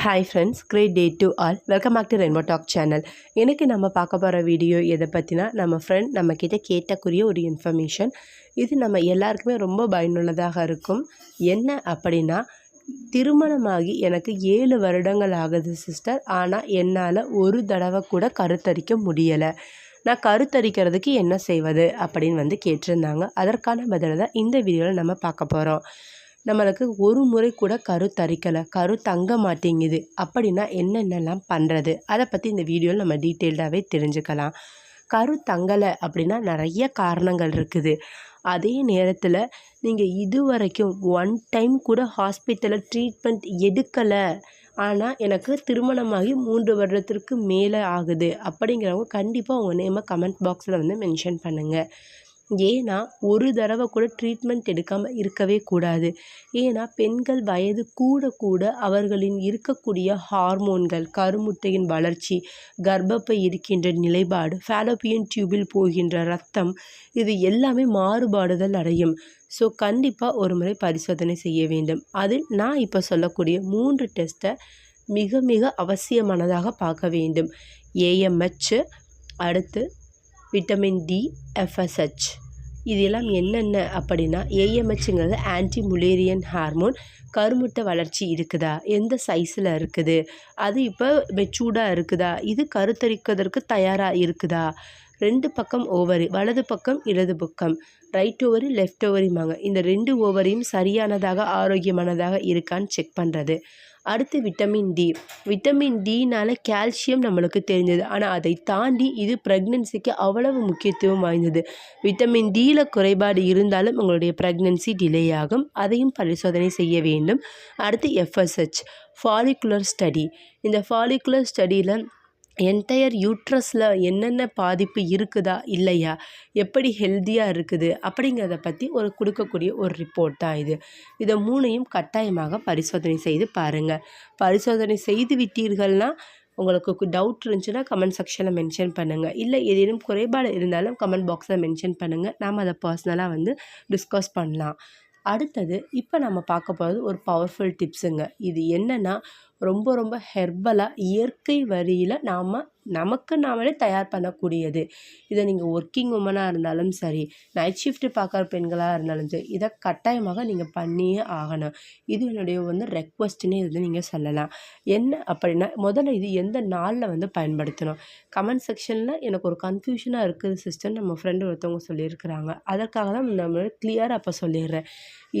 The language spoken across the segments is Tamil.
Hi friends great day to all welcome back to rainbow talk channel எனக்கு நம்ம பார்க்க போகிற வீடியோ எதை பற்றினா நம்ம ஃப்ரெண்ட் நம்மக்கிட்ட கேட்டக்குரிய ஒரு இன்ஃபர்மேஷன் இது நம்ம எல்லாருக்குமே ரொம்ப பயனுள்ளதாக இருக்கும். என்ன அப்படின்னா திருமணமாகி எனக்கு ஏழு வருடங்கள் ஆகுது சிஸ்டர் ஆனால் என்னால் ஒரு தடவை கூட கருத்தரிக்க முடியலை. நான் கருத்தரிக்கிறதுக்கு என்ன செய்வது அப்படின்னு வந்து கேட்டிருந்தாங்க. அதற்கான பதிலை தான் இந்த வீடியோவில் நம்ம பார்க்க போகிறோம் நம்மளுக்கு ஒரு முறை கூட கரு தரிக்கலை கரு தங்க மாட்டேங்குது அப்படின்னா என்னென்னலாம் பண்ணுறது அதை பற்றி இந்த வீடியோவில் நம்ம டீட்டெயில்டாகவே தெரிஞ்சுக்கலாம். கரு தங்கலை அப்படின்னா நிறைய காரணங்கள் இருக்குது. அதே நேரத்தில் நீங்கள் இது வரைக்கும் ஒன் டைம் கூட ஹாஸ்பிட்டலில் ட்ரீட்மெண்ட் எடுக்கலை. ஆனால் எனக்கு திருமணமாகி மூன்று வருடத்திற்கு மேலே ஆகுது. அப்படிங்கிறவங்க கண்டிப்பாக உங்கள் நேமை கமெண்ட் பாக்ஸில் வந்து மென்ஷன் பண்ணுங்கள் ஏன்னா ஒரு தடவை கூட ட்ரீட்மெண்ட் எடுக்காமல் இருக்கவே கூடாது. ஏன்னா பெண்கள் வயது கூட கூட அவர்களின் இருக்கக்கூடிய ஹார்மோன்கள் கருமுட்டையின் வளர்ச்சி கர்ப்பப்பை இருக்கின்ற நிலைப்பாடு ஃபேலோப்பியன் டியூபில் போகின்ற ரத்தம் இது எல்லாமே மாறுபாடுதல் அடையும். ஸோ கண்டிப்பாக ஒரு முறை பரிசோதனை செய்ய வேண்டும். அதில் நான் இப்போ சொல்லக்கூடிய மூன்று டெஸ்ட்டை மிக மிக அவசியமானதாக பார்க்க வேண்டும். ஏஎம்ஹெச் அடுத்து விட்டமின் டி எஃப்எஸ்ஹெச் இதெல்லாம் என்னென்ன அப்படின்னா ஏஎம்ஹெச்ங்கிறது ஆன்டி முலேரியன் ஹார்மோன் கருமுட்டை வளர்ச்சி இருக்குதா? எந்த சைஸில் இருக்குது? அது இப்போ மெச்சூர்டாக இருக்குதா? இது கருத்தரிக்கிறதுக்கு தயாராக இருக்குதா? ரெண்டு பக்கம் ஓவரி வலது பக்கம் இடது பக்கம். ரைட் ஓவரி லெஃப்ட் ஓவரிமாங்க இந்த ரெண்டு ஓவரியும் சரியானதாக ஆரோக்கியமானதாக இருக்கான்னு செக் பண்ணுறது அடுத்து விட்டமின் டி விட்டமின் டினால் கால்சியம் நம்மளுக்கு தெரிஞ்சது. ஆனால் அதை தாண்டி இது ப்ரெக்னென்சிக்கு அவ்வளவு முக்கியத்துவம் வாய்ந்தது. விட்டமின் டியில் குறைபாடு இருந்தாலும் உங்களுடைய ப்ரெக்னென்சி டிலே ஆகும். அதையும் பரிசோதனை செய்ய வேண்டும். அடுத்து எஃப்எஸ்ஹெச் ஃபாலிகுலர் ஸ்டடி இந்த ஃபாலிகுலர் ஸ்டடியில் என்டையர் யூட்ரஸில் என்னென்ன பாதிப்பு இருக்குதா இல்லையா எப்படி ஹெல்த்தியாக இருக்குது அப்படிங்கிறத பற்றி ஒரு கொடுக்கக்கூடிய ஒரு ரிப்போர்ட் தான் இது. இதை மூணையும் கட்டாயமாக பரிசோதனை செய்து பாருங்கள் பரிசோதனை செய்து விட்டீர்கள்னால் உங்களுக்கு டவுட் இருந்துச்சுன்னா கமெண்ட் செக்ஷனில் மென்ஷன் பண்ணுங்கள் இல்லை ஏதேனும் குறைபாடு இருந்தாலும் கமெண்ட் பாக்ஸில் மென்ஷன் பண்ணுங்கள் நாம் அதை பர்சனலாக வந்து டிஸ்கஸ் பண்ணலாம். அடுத்தது இப்போ நம்ம பார்க்க போகிறது ஒரு பவர்ஃபுல் டிப்ஸுங்க இது என்னென்னா ரொம்ப ரொம்ப ஹெர்பலாக இயற்கை வரியில் நாம் நமக்கு நாமளே தயார் பண்ணக்கூடியது. இதை நீங்கள் ஒர்க்கிங் உமனாக இருந்தாலும் சரி நைட் ஷிஃப்ட் பார்க்குற பெண்களாக இருந்தாலும் சரி இதை கட்டாயமாக நீங்கள் பண்ணியே ஆகணும். இது என்னுடைய வந்து ரெக்வஸ்ட்டுன்னே இது நீங்கள் சொல்லலாம். என்ன அப்படின்னா முதல்ல இது எந்த நாளில் வந்து பயன்படுத்தணும்? கமெண்ட் செக்ஷனில் எனக்கு ஒரு கன்ஃபியூஷனாக இருக்குது சிஸ்டர் நம்ம ஃப்ரெண்டு ஒருத்தவங்க சொல்லியிருக்கிறாங்க. அதற்காக தான் நம்ம கிளியராக அப்போ சொல்லிடுறேன்.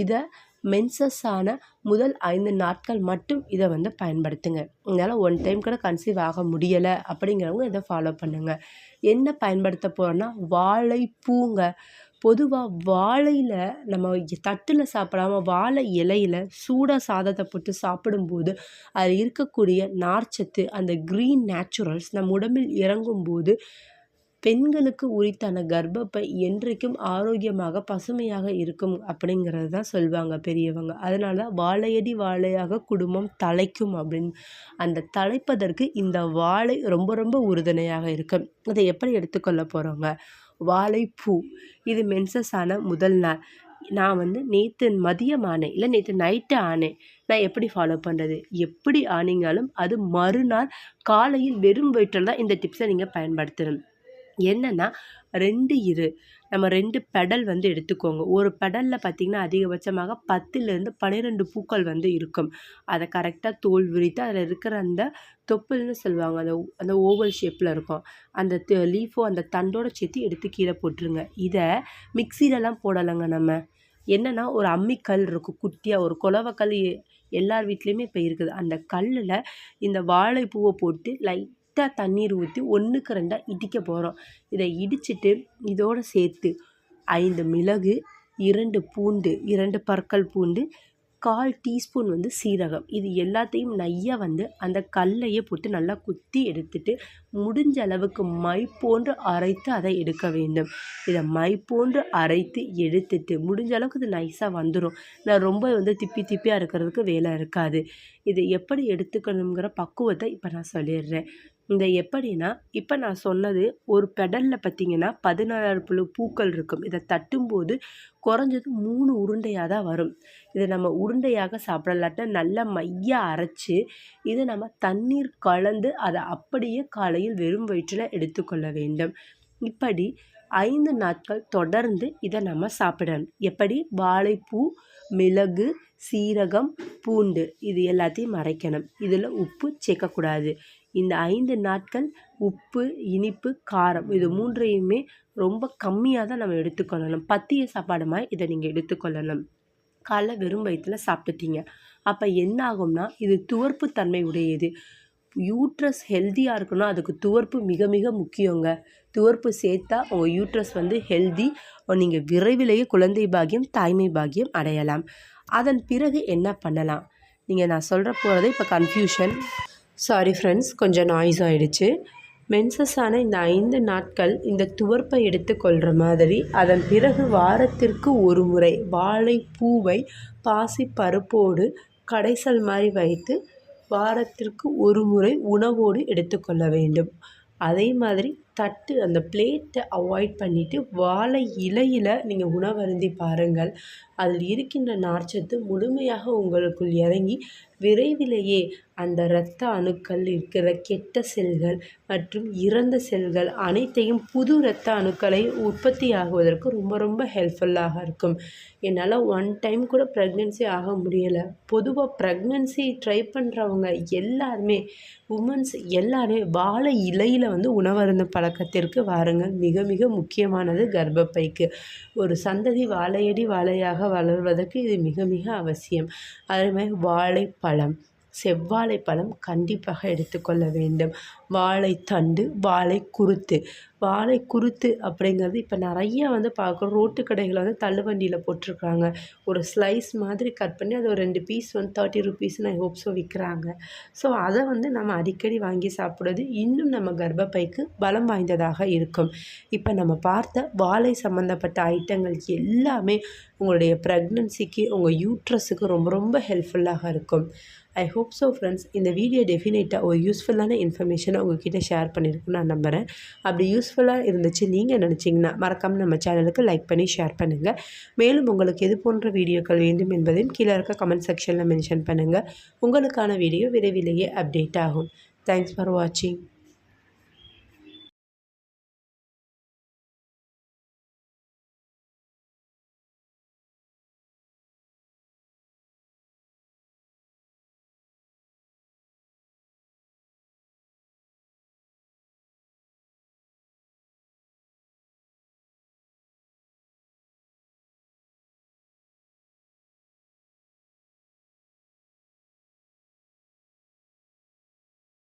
இதை மென்சஸ் ஆன முதல் ஐந்து நாட்கள் மட்டும் இதை வந்து பயன்படுத்துங்க. இதனால் ஒன் டைம் கூட கன்சீவ் ஆக முடியலை அப்படிங்கிறவங்க இதை ஃபாலோ பண்ணுங்கள் என்ன பயன்படுத்த போகிறோன்னா வாழைப்பூங்க. பொதுவாக வாழையில் நம்ம தட்டில் சாப்பிடாம வாழை இலையில் சூடாக சாதத்தை போட்டு சாப்பிடும்போது அதில் இருக்கக்கூடிய நார்ச்சத்து அந்த க்ரீன் நேச்சுரல்ஸ் நம் உடம்பில் இறங்கும்போது பெண்களுக்கு உரித்தான கர்ப்பப்பை என்றைக்கும் ஆரோக்கியமாக பசுமையாக இருக்கும் அப்படிங்கிறது தான் சொல்லுவாங்க பெரியவங்க. அதனால தான் வாழையடி வாழையாக குடும்பம் தலைக்கும் அப்படின்னு. அந்த தலைப்பதற்கு இந்த வாழை ரொம்ப ரொம்ப உறுதுணையாக இருக்கும். அதை எப்படி எடுத்துக்கொள்ள போகிறோங்க வாழைப்பூ. இது மென்சஸ் ஆன முதல் நாள். நான் வந்து நேற்று மதியம் ஆனேன். இல்லை நேற்று நைட்டு ஆனேன். நான் எப்படி ஃபாலோ பண்ணுறது எப்படி ஆனீங்களும் அது மறுநாள் காலையில் வெறும் வயிற்றில் தான் இந்த டிப்ஸை நீங்கள் பயன்படுத்தணும். என்னென்னா ரெண்டு இரு நம்ம ரெண்டு பெடல் வந்து எடுத்துக்கோங்க. ஒரு பெடலில் பார்த்திங்கன்னா அதிகபட்சமாக பத்துலேருந்து பன்னிரெண்டு பூக்கள் வந்து இருக்கும். அதை கரெக்டாக தோல் விரித்து அதில் இருக்கிற அந்த தொப்புல்னு சொல்லுவாங்க அந்த அந்த ஓவல் ஷேப்பில் இருக்கும். அந்த லீஃபோ அந்த தண்டோட சேர்த்து எடுத்து கீழே போட்டுருங்க. இதை மிக்சிலலாம் போடலைங்க நம்ம. என்னென்னா ஒரு அம்மிக்கல் இருக்கும் குட்டியாக ஒரு குலவக்கல் எல்லார் வீட்லேயுமே இப்போ இருக்குது. அந்த கல்லில் இந்த வாழைப்பூவை போட்டு லைட் லைட்டாக தண்ணீர் ஊற்றி ஒன்றுக்கு ரெண்டாக இடிக்க போகிறோம் இதை இடிச்சிட்டு இதோடு சேர்த்து ஐந்து மிளகு இரண்டு பூண்டு இரண்டு பற்கள் பூண்டு கால் டீஸ்பூன் வந்து சீரகம். இது எல்லாத்தையும் நையாக வந்து அந்த கல்லையே போட்டு நல்லா குத்தி எடுத்துட்டு முடிஞ்ச அளவுக்கு மை போன்று அரைத்து அதை எடுக்க வேண்டும். இதை மை போன்று அரைத்து எடுத்துட்டு முடிஞ்ச அளவுக்கு இது நைஸாக வந்துடும் நான் ரொம்ப வந்து திப்பி திப்பியாக இருக்கிறதுக்கு வேலை இருக்காது. இதை எப்படி எடுத்துக்கணுங்கிற பக்குவத்தை இப்போ நான் சொல்லிடுறேன். இந்த எப்படின்னா இப்போ நான் சொன்னது ஒரு பெடலில் பார்த்தீங்கன்னா பதினாறு புழு பூக்கள் இருக்கும். இதை தட்டும்போது குறைஞ்சது மூணு உருண்டையாக தான் வரும். இதை நம்ம உருண்டையாக சாப்பிடலாட்ட நல்லா மையாக அரைச்சி இதை நம்ம தண்ணீர் கலந்து அதை அப்படியே காலையில் வெறும் வயிற்றில் எடுத்துக்கொள்ள வேண்டும். இப்படி ஐந்து நாட்கள் தொடர்ந்து இதை நம்ம சாப்பிடணும். எப்படி? வாழைப்பூ மிளகு சீரகம் பூண்டு இது எல்லாத்தையும் அரைக்கணும் இதில் உப்பு சேர்க்கக்கூடாது. இந்த ஐந்து நாட்கள் உப்பு இனிப்பு காரம் இது மூன்றையுமே ரொம்ப கம்மியாக தான் நம்ம எடுத்துக்கொள்ளணும். பத்திய சாப்பாடு மாதிரி இதை நீங்கள் எடுத்துக்கொள்ளணும். காலைல வெறும் வயிற்றில் சாப்பிட்டுட்டீங்க. அப்போ என்ன ஆகும்னா இது துவர்ப்பு தன்மை உடையது. யூட்ரஸ் ஹெல்த்தியாக இருக்கணும். அதுக்கு துவர்ப்பு மிக மிக முக்கியங்க. துவர்ப்பு சேர்த்தா உங்கள் யூட்ரஸ் வந்து ஹெல்தி. நீங்கள் விரைவிலேயே குழந்தை பாக்கியம் தாய்மை பாக்கியம் அடையலாம். அதன் பிறகு என்ன பண்ணலாம்? நீங்கள் நான் சொல்கிற போகிறது இப்போ கன்ஃபியூஷன் சாரி ஃப்ரெண்ட்ஸ் கொஞ்சம் நாய்ஸ் ஆகிடுச்சு ஆன இந்த ஐந்து நாட்கள் இந்த துவர்ப்பை எடுத்துக்கொள்கிற மாதிரி அதன் பிறகு வாரத்திற்கு ஒரு முறை வாழை பூவை பாசி பருப்போடு கடைசல் மாதிரி வைத்து வாரத்திற்கு ஒரு முறை உணவோடு எடுத்துக்கொள்ள வேண்டும். அதே மாதிரி தட்டு அந்த பிளேட்டை அவாய்ட் பண்ணிவிட்டு வாழை இலையில் நீங்கள் உணவருந்தி பாருங்கள். அதில் இருக்கின்ற நார்ச்சத்து முழுமையாக உங்களுக்குள் இறங்கி விரைவிலேயே அந்த இரத்த அணுக்கள் இருக்கிற கெட்ட செல்கள் மற்றும் இறந்த செல்கள் அனைத்தையும் புது இரத்த அணுக்களை உற்பத்தி ஆகுவதற்கு ரொம்ப ரொம்ப ஹெல்ப்ஃபுல்லாக இருக்கும். என்னால் ஒன் டைம் கூட ப்ரெக்னென்சி ஆக முடியலை. பொதுவாக ப்ரெக்னென்சி ட்ரை பண்ணுறவங்க எல்லாருமே உமன்ஸ் எல்லாருமே வாழை இலையில் வந்து உணவருந்த பழக்கத்திற்கு வாருங்கள் மிக மிக முக்கியமானது கர்ப்பப்பைக்கு. ஒரு சந்ததி வாழையடி வாழையாக வளர்வதற்கு இது மிக மிக அவசியம். அதே மாதிரி செவ்வாழை செவ்வாழைப்பழம் கண்டிப்பாக எடுத்துக்கொள்ள வேண்டும். வாழைத்தண்டு வாழை குருத்து. வாழை குருத்து அப்படிங்கிறது இப்போ நிறைய வந்து பார்க்குறோம். ரோட்டு கடைகளில் வந்து தள்ளுவண்டியில் போட்டிருக்காங்க. ஒரு ஸ்லைஸ் மாதிரி கட் பண்ணி அது ஒரு ரெண்டு பீஸ் வந்து தேர்ட்டி ருபீஸ்னு ஐ ஹோப் ஸோ விற்கிறாங்க ஸோ அதை வந்து நம்ம அடிக்கடி வாங்கி சாப்பிடுறது இன்னும் நம்ம கர்ப்பப்பைக்கு பலம் வாய்ந்ததாக இருக்கும். இப்போ நம்ம பார்த்த வாழை சம்மந்தப்பட்ட ஐட்டங்கள் எல்லாமே உங்களுடைய ப்ரெக்னன்சிக்கு உங்கள் யூட்ரஸுக்கு ரொம்ப ரொம்ப ஹெல்ப்ஃபுல்லாக இருக்கும். ஐ ஹோப் ஸோ ஃப்ரெண்ட்ஸ் இந்த வீடியோ டெஃபினேட்டாக ஒரு யூஸ்ஃபுல்லான இன்ஃபர்மேஷனை உங்ககிட்ட ஷேர் பண்ணியிருக்குன்னு நான் நம்புகிறேன் அப்படி யூஸ்ஃபுல்லாக இருந்துச்சு நீங்கள் நினச்சிங்கன்னா மறக்காமல் நம்ம சேனலுக்கு லைக் பண்ணி ஷேர் பண்ணுங்கள் மேலும் உங்களுக்கு எது போன்ற வீடியோக்கள் வேண்டும் என்பதையும் கீழே இருக்க கமெண்ட் செக்ஷனில் மென்ஷன் பண்ணுங்கள் உங்களுக்கான வீடியோ விரைவிலேயே அப்டேட் ஆகும். தேங்க்ஸ் ஃபார் வாட்சிங்